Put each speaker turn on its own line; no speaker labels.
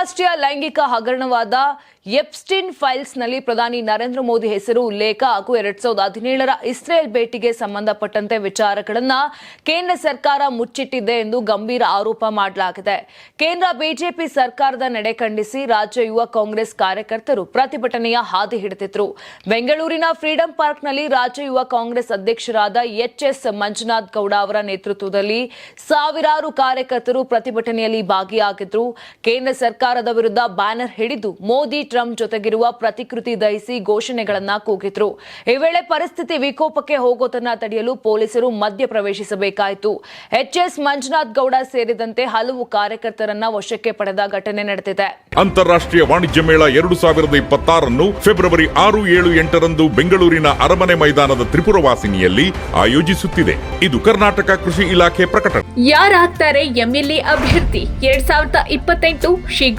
ಆರ್ಥಿಕ ಹಗರಣವಾದ ಎಪ್ಸ್ಟಿನ್ ಫೈಲ್ಸ್ನಲ್ಲಿ ಪ್ರಧಾನಿ ನರೇಂದ್ರ ಮೋದಿ ಹೆಸರು ಉಲ್ಲೇಖ ಹಾಗೂ ಎರಡ್ ಸಾವಿರದ ಹದಿನೇಳರ ಇಸ್ರೇಲ್ ಭೇಟಿಗೆ ಸಂಬಂಧಪಟ್ಟಂತೆ ವಿಚಾರಗಳನ್ನು ಕೇಂದ್ರ ಸರ್ಕಾರ ಮುಚ್ಚಿಟ್ಟಿದೆ ಎಂದು ಗಂಭೀರ ಆರೋಪ ಮಾಡಲಾಗಿದೆ. ಕೇಂದ್ರ ಬಿಜೆಪಿ ಸರ್ಕಾರದ ನಡೆ ಖಂಡಿಸಿ ರಾಜ್ಯ ಯುವ ಕಾಂಗ್ರೆಸ್ ಕಾರ್ಯಕರ್ತರು ಪ್ರತಿಭಟನೆಯ ಹಾದಿ ಹಿಡಿದಿದ್ರು. ಬೆಂಗಳೂರಿನ ಫ್ರೀಡಂ ಪಾರ್ಕ್ನಲ್ಲಿ ರಾಜ್ಯ ಯುವ ಕಾಂಗ್ರೆಸ್ ಅಧ್ಯಕ್ಷರಾದ ಎಚ್ ಎಸ್ ಮಂಜುನಾಥ್ ಗೌಡ ಅವರ ನೇತೃತ್ವದಲ್ಲಿ ಸಾವಿರಾರು ಕಾರ್ಯಕರ್ತರು ಪ್ರತಿಭಟನೆಯಲ್ಲಿ ಭಾಗಿಯಾಗಿದ್ರು. ಕೇಂದ್ರ ಸರ್ಕಾರದ ವಿರುದ್ಧ ಬ್ಯಾನರ್ ಹಿಡಿದು ಮೋದಿ ಟ್ರಂಪ್ ಜೊತೆಗಿರುವ ಪ್ರತಿಕೃತಿ ದಹಿಸಿ ಘೋಷಣೆಗಳನ್ನ ಕೂಗಿದ್ರು. ಈ ವೇಳೆ ಪರಿಸ್ಥಿತಿ ವಿಕೋಪಕ್ಕೆ ಹೋಗೋದನ್ನ ತಡೆಯಲು ಪೊಲೀಸರು ಮಧ್ಯ ಪ್ರವೇಶಿಸಬೇಕಾಯಿತು. ಎಚ್ ಎಸ್ ಮಂಜುನಾಥ್ ಗೌಡ ಸೇರಿದಂತೆ ಹಲವು ಕಾರ್ಯಕರ್ತರನ್ನ ವಶಕ್ಕೆ ಪಡೆದ ಘಟನೆ ನಡೆದಿದೆ.
ಅಂತಾರಾಷ್ಟ್ರೀಯ ವಾಣಿಜ್ಯ ಮೇಳ ಎರಡು ಸಾವಿರದ ಇಪ್ಪತ್ತಾರನ್ನು ಫೆಬ್ರವರಿ ಆರು ಏಳು ಎಂಟರಂದು ಬೆಂಗಳೂರಿನ ಅರಮನೆ ಮೈದಾನದ ತ್ರಿಪುರವಾಸಿನಿಯಲ್ಲಿ ಆಯೋಜಿಸುತ್ತಿದೆ. ಇದು ಕರ್ನಾಟಕ ಕೃಷಿ ಇಲಾಖೆ ಪ್ರಕಟಣೆ.
ಯಾರಾಗ್ತಾರೆ ಎಂಎಲ್ಎ ಅಭ್ಯರ್ಥಿ? ಎರಡ್ ಸಾವಿರದ ಇಪ್ಪತ್ತೆಂಟು